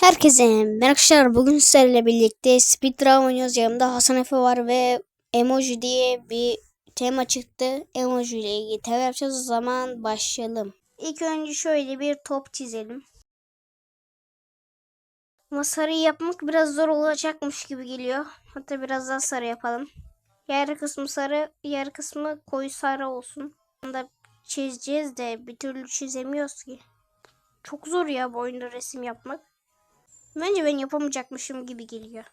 Herkese merhaba arkadaşlar. Bugün sizlerle birlikte Speedrun oynuyoruz. Yanımda Hasan Efe var ve emoji diye bir tema çıktı. Emoji ile ilgili tema yapacağız. O zaman başlayalım. İlk önce şöyle bir top çizelim. Ama sarı yapmak biraz zor olacakmış gibi geliyor. Hatta biraz daha sarı yapalım. Yarı kısmı sarı, yarı kısmı koyu sarı olsun. Bunu da çizeceğiz de bir türlü çizemiyoruz ki. Çok zor ya bu oyunda resim yapmak. Bence ben yapamayacakmışım gibi geliyor.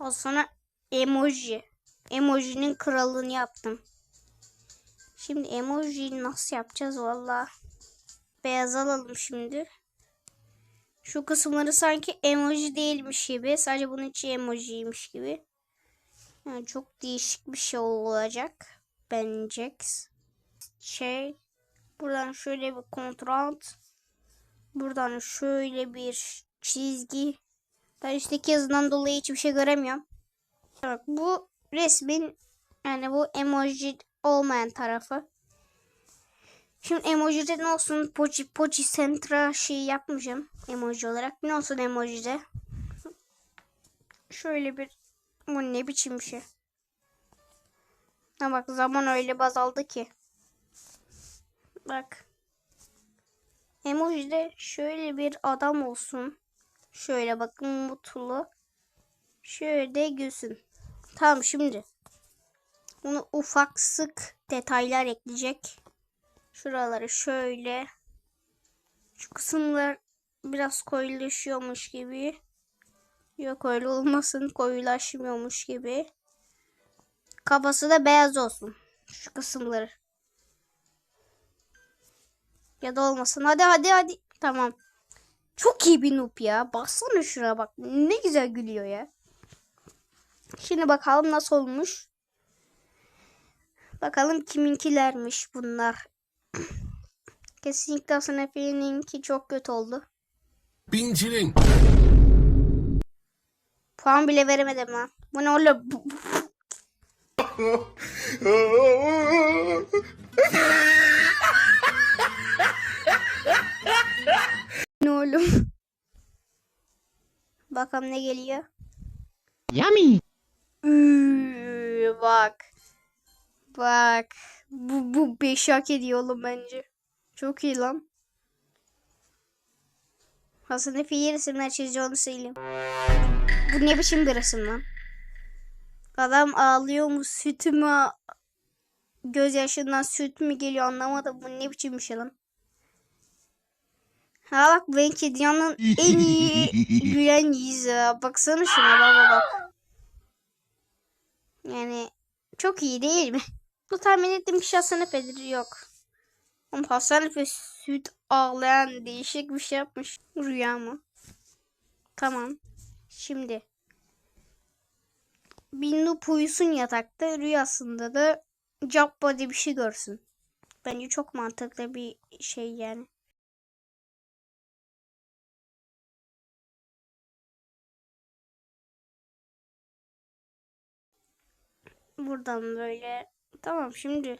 O sonra emoji. Emojinin kralını yaptım. Şimdi emojiyi nasıl yapacağız valla. Beyaz alalım şimdi. Şu kısımları sanki emoji değilmiş gibi. Sadece bunun içi emojiymiş gibi. Yani çok değişik bir şey olacak. Bence. Şey. Buradan şöyle bir kontrol. Buradan şöyle bir çizgi. Ben üstteki yazıdan dolayı hiçbir şey göremiyorum. Bak bu resmin yani bu emoji olmayan tarafı. Şimdi emojide ne olsun? Pochi Pochi Centra şey yapmayacağım emoji olarak. Ne olsun emojide? Şöyle bir bu ne biçim bir şey? Ha bak zaman öyle bazaldı ki. Bak. Emojide şöyle bir adam olsun. Şöyle bakın mutlu. Şöyle de gülsün. Tamam şimdi. Bunu ufak sık detaylar ekleyecek. Şuraları şöyle. Şu kısımlar biraz koyulaşıyormuş gibi. Yok öyle olmasın koyulaşmıyormuş gibi. Kafası da beyaz olsun. Şu kısımları. Ya da olmasın. Hadi hadi hadi. Tamam. Çok iyi bir noob ya. Baksana şuna bak. Ne güzel gülüyor ya. Şimdi bakalım nasıl olmuş. Bakalım kiminkilermiş bunlar. Kesinlikle Hasan çok kötü oldu. Bincilin. Puan bile veremedim ha. Bu ne oğlum? Oğlum? Bakalım ne geliyor. Yummy. Üü, bak. Bak. Bu, bu 5 hak ediyor oğlum bence. Çok iyi lan. Hasan Efe iyi resimler çiziyor onu söyleyeyim. Bu ne biçim bir resim lan? Adam ağlıyor mu sütü mü gözyaşından süt mü geliyor anlamadım. Bu ne biçim bir şey lan? Ha bak benimki dünyanın en iyi gülen yüzü. Baksana şuna bak bak. Yani çok iyi değil mi? Bu tahmin ettiğim kişi Hasan Efe'dir yok. Ama Hasan Efe süt ağlayan değişik bir şey yapmış. Rüya mı? Tamam. Şimdi. Bindup uyusun yatakta. Rüyasında da Jabba diye bir şey görsün. Bence çok mantıklı bir şey yani. Buradan böyle. Tamam şimdi.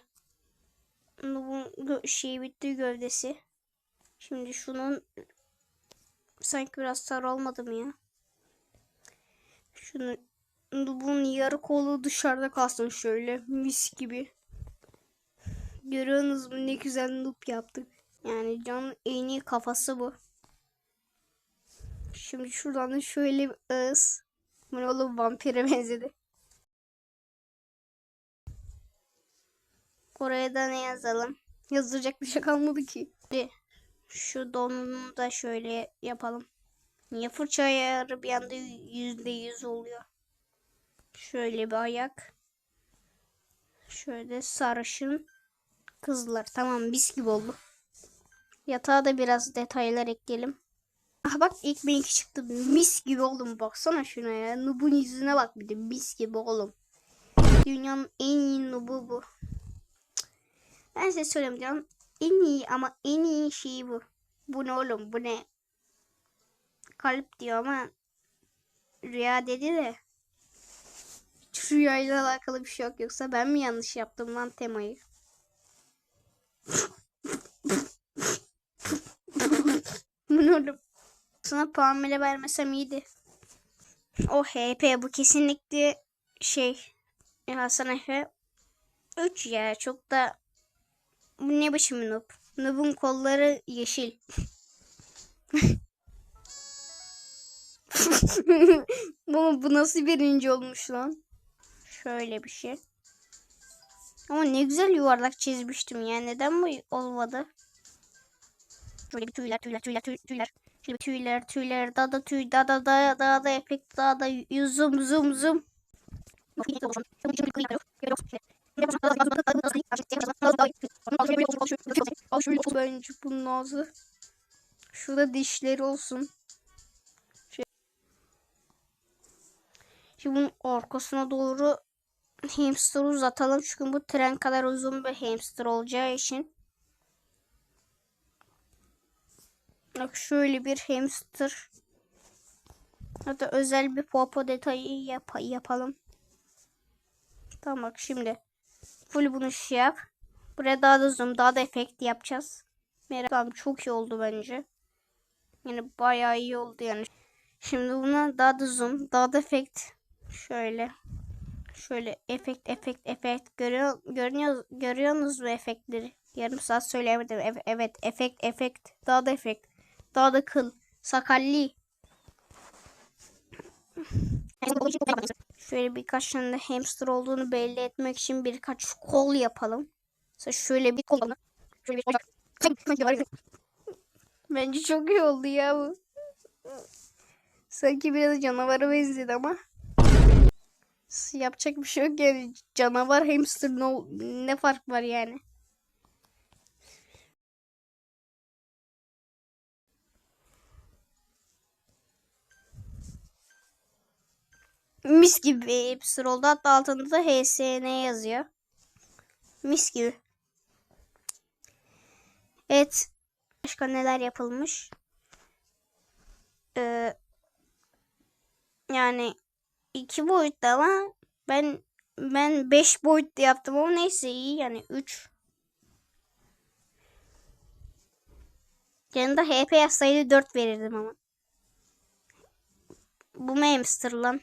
Bu şey bitti gövdesi. Şimdi şunun sanki biraz sarı olmadı mı ya? Şunu bunun yarı kolu dışarıda kalsın şöyle mis gibi. Görüyorsunuz mu ne güzel loop yaptık. Yani canın en iyi kafası bu. Şimdi şuradan da şöyle bir ağız. Bu ne oğlum vampire benzedi. Oraya da ne yazalım? Yazacak bir şey kalmadı ki. Bir Şu donunu da şöyle yapalım. Niye fırça ayarı bir anda yüzde yüz oluyor? Şöyle bir ayak. Şöyle sarışın kızlar. Tamam mis gibi oldu. Yatağa da biraz detaylar ekleyelim. Ah bak ilk benimki çıktı. Mis gibi oğlum. Baksana şuna ya. Nub'un yüzüne bak bir de mis gibi oğlum. Dünyanın en iyi nubu bu. Ben size söyleyeyim canım. En iyi ama en iyi şey bu. Bu ne oğlum bu ne? Kalp diyor ama rüya dedi de. Hiç rüyayla alakalı bir şey yok. Yoksa ben mi yanlış yaptım lan temayı? bu ne oğlum? Sana puan bile vermesem iyiydi. O HP bu kesinlikle şey Hasan Efe 3 ya çok da bu ne biçim noob? Noob'un kolları yeşil. bu, bu nasıl birinci olmuş lan? Şöyle bir şey. Ama ne güzel yuvarlak çizmiştim ya. Neden bu olmadı? Şöyle bir tüyler tüyler tüyler tüy- tüyler. Şöyle bir tüyler tüyler daha da tüy daha da daha da da efekt da y- zoom zoom zoom. Bence bunun ağzı. Şurada dişleri olsun. Şey- Şimdi bunun arkasına doğru hamster uzatalım. Çünkü bu tren kadar uzun bir hamster olacağı için. Bak şöyle bir hamster. Hatta özel bir popo detayı yap yapalım. Tamam bak şimdi. Full bunu şey yap. Buraya daha da zoom, daha da efekt yapacağız. Merak tamam çok iyi oldu bence. Yani bayağı iyi oldu yani. Şimdi buna daha da zoom, daha da efekt. Şöyle. Şöyle efekt, efekt, efekt. Görüyor, görünüyor, görüyorsunuz mu efektleri? Yarım saat söyleyemedim. Evet, efekt, efekt. Daha da efekt. Daha da kıl. Sakalli. Şöyle birkaç tane de hamster olduğunu belli etmek için birkaç kol yapalım. Mesela şöyle bir kol. Şöyle bir Bence çok iyi oldu ya bu. Sanki biraz canavara benzedi ama. Yapacak bir şey yok yani. Canavar hamster ne, ol- ne fark var yani. Mis gibi bir hamster oldu. Hatta altında da HSN yazıyor. Mis gibi. Evet. Başka neler yapılmış? Ee, yani iki boyutlu ama ben ben 5 boyutlu yaptım ama neyse iyi yani 3. Yanında HP yazsaydı 4 verirdim ama. Bu hamster lan?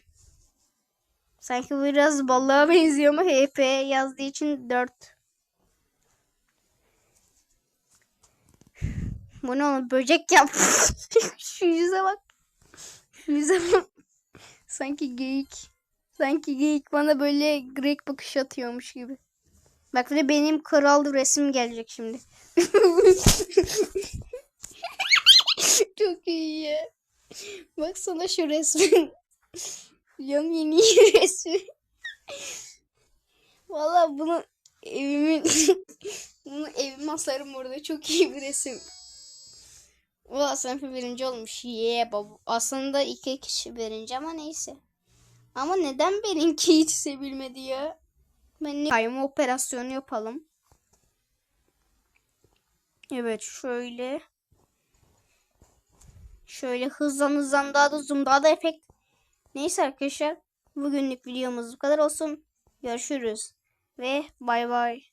Sanki biraz balığa benziyor ama HP yazdığı için 4. Bu ne oğlum böcek yap. Şu yüze bak. Şu yüze bak. Sanki geyik. Sanki geyik bana böyle Greg bakış atıyormuş gibi. Bak bir de benim kral resim gelecek şimdi. Çok iyi ya. Baksana şu resmin. Yan yeni resmi. Valla bunu evimin bunu evime asarım orada. Çok iyi bir resim. Valla sınıfı birinci olmuş. Yeah baba. Aslında iki kişi birinci ama neyse. Ama neden benimki hiç sevilmedi ya? Ben ne- kayma operasyonu yapalım. Evet şöyle. Şöyle hızlan hızlan daha da zoom daha da efekt. Neyse arkadaşlar. Bugünlük videomuz bu kadar olsun. Görüşürüz. Ve bay bay.